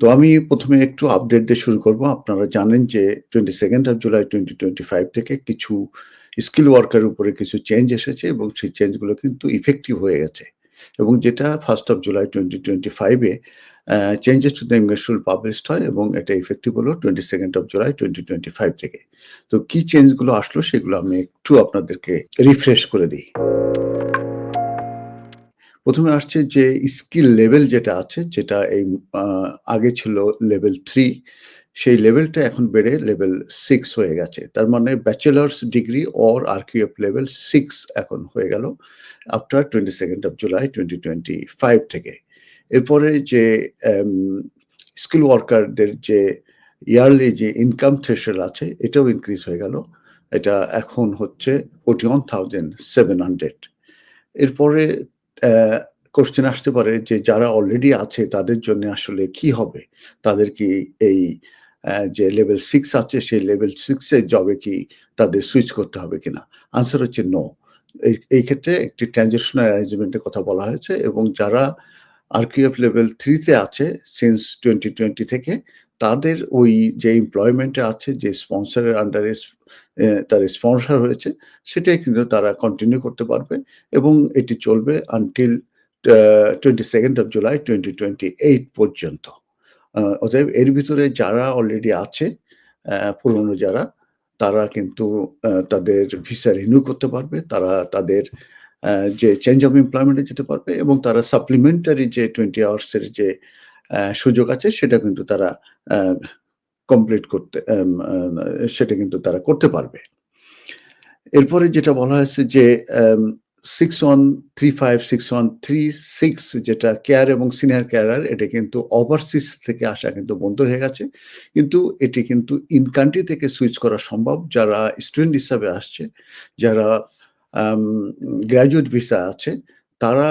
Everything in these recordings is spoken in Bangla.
তো আমি প্রথমে একটু আপডেট দিয়ে শুরু করব। আপনারা জানেন যে 22nd অফ জুলাই 2025 থেকে কিছু স্কিল ওয়ার্কার উপরে কিছু চেঞ্জ এসেছে এবং সেই চেঞ্জগুলো কিন্তু ইফেক্টিভ হয়ে গেছে। এবং যেটা first of July twenty twenty ফাইভে changes to the English published হয় এবং এটা ইফেক্টিভ হলো 22nd অফ জুলাই 2025 থেকে। তো কি চেঞ্জগুলো আসলো সেগুলো আমি একটু আপনাদেরকে রিফ্রেশ করে দেই। প্রথমে আসছে যে স্কিল লেভেল যেটা আছে যেটা এই আগে ছিল লেভেল থ্রি সেই লেভেলটা এখন বেড়ে লেভেল সিক্স হয়ে গেছে। তার মানে bachelor's degree or RQF level six এখন হয়ে গেল আফটার 22nd অফ জুলাই 2025 থেকে। এরপরে যে স্কিল ওয়ার্কারদের যে ইয়ারলি যে ইনকাম থ্রেশহোল্ড আছে এটাও ইনক্রিজ হয়ে গেল। এটা এখন হচ্ছে 41,700 এরপরে অ্যা কোয়েশ্চেন আসতে পারে যে যারা অলরেডি আছে, তাদের জন্য আসলে কি হবে? তাদের কি এই যে লেভেল সিক্স আছে, সেই লেভেল 6 এর জবে কি তাদের সুইচ করতে হবে কিনা? আনসার হচ্ছে নো। এই ক্ষেত্রে একটি ট্রানজেকশনাল অ্যারেঞ্জমেন্টের কথা বলা হয়েছে এবং যারা আরকিউএফ লেভেল 3 তে আছে সিন্স 2020 থেকে তাদের ওই যে এমপ্লয়মেন্টে আছে, যে স্পন্সরের আন্ডারে তার স্পন্সর হয়েছে, সেটাই কিন্তু তারা কন্টিনিউ করতে পারবে এবং এটি চলবে until twenty second of July 2028 পর্যন্ত। অতএব এর ভিতরে যারা অলরেডি আছে পুরনো যারা, তারা কিন্তু তাদের ভিসা রিনিউ করতে পারবে। তারা তাদের যে চেঞ্জ অফ এমপ্লয়মেন্ট যেতে পারবে এবং তারা সাপ্লিমেন্টারি যে টোয়েন্টি আওয়ার্সের যে সুযোগ আছে সেটা কিন্তু তারা কমপ্লিট করতে সেটা কিন্তু তারা করতে পারবে। এরপরে যেটা বলা হয়েছে যে six one three five six one three six যেটা কেয়ার এবং সিনিয়র কেয়ারার এটা কিন্তু ওভারসিজ থেকে আসা কিন্তু বন্ধ হয়ে গেছে। কিন্তু এটি কিন্তু ইন কান্ট্রি থেকে সুইচ করা সম্ভব যারা স্টুডেন্ট হিসাবে আসছে, যারা গ্র্যাজুয়েট ভিসা আছে তারা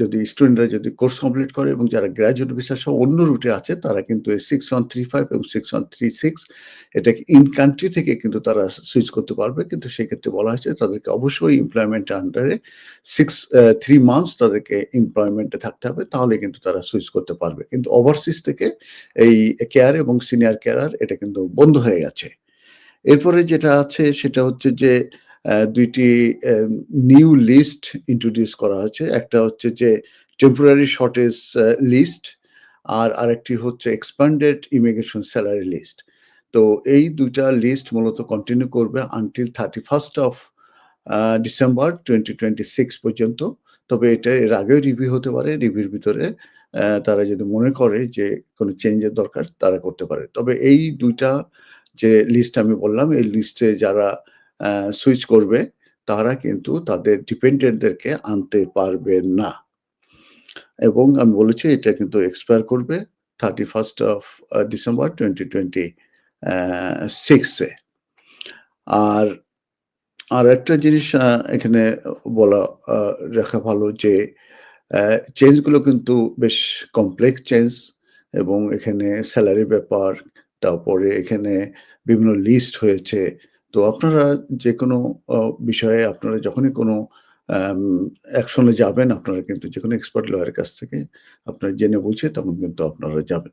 যদি স্টুডেন্টরা যদি কোর্স কমপ্লিট করে এবং যারা গ্র্যাজুয়েট ভিসা সহ অন্য রুটে আছে, তারা কিন্তু এই 6135 এবং 6136 এটাকে ইন কান্ট্রি থেকে কিন্তু তারা সুইচ করতে পারবে। কিন্তু সেক্ষেত্রে বলা হয়েছে তাদেরকে অবশ্যই এমপ্লয়মেন্ট আন্ডারে 6 অ্যা 3 মান্থস তাদেরকে এমপ্লয়মেন্ট থাকতে হবে। তাহলে কিন্তু তারা সুইচ করতে পারবে। কিন্তু ওভারসিজ থেকে এই কেয়ার এবং সিনিয়র কেয়ারার এটা কিন্তু বন্ধ হয়ে গেছে। এরপরে যেটা আছে, সেটা হচ্ছে যে অ্যা ২ টি এম নিউ লিস্ট ইন্ট্রোডিউস করা হয়েছে। একটা হচ্ছে যে টেম্পোরারি শর্টেজ লিস্ট আর আরেকটি হচ্ছে এক্সপ্যান্ডেড ইমিগ্রেশন স্যালারি লিস্ট। তো এই দুইটা লিস্ট মূলত কন্টিনিউ করবে until 31st of a December 2026 পর্যন্ত। তবে এটা এর আগেও রিভিউ হতে পারে। রিভিউর ভিতরে তারা যদি মনে করে যে কোনো চেঞ্জের দরকার, তারা করতে পারে। তবে এই দুইটা যে লিস্ট আমি বললাম, এই লিস্টে যারা সুইচ করবে তারা কিন্তু তাদের ডিপেন্ডেন্টদেরকে আনতে পারবে না। এবং আমি বলেছি এটা কিন্তু এক্সপায়ার করবে 31st অফ ডিসেম্বর 2020 অ্যা 6 এ। আর আরেকটা জিনিস এখানে বলা রাখা ভালো যে চেঞ্জগুলো কিন্তু বেশ কমপ্লেক্স চেঞ্জ এবং এখানে স্যালারি ব্যাপার, তারপরে এখানে বিভিন্ন লিস্ট হয়েছে। তো আপনারা যে কোনো বিষয়ে আপনারা যখনই কোনো অ্যাকশনে যাবেন, আপনারা কিন্তু যে কোনো এক্সপার্ট লয়ারের কাছ থেকে আপনারা জেনে বুঝে তখন কিন্তু আপনারা যাবেন।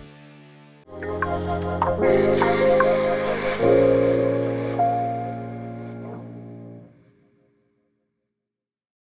Thank you.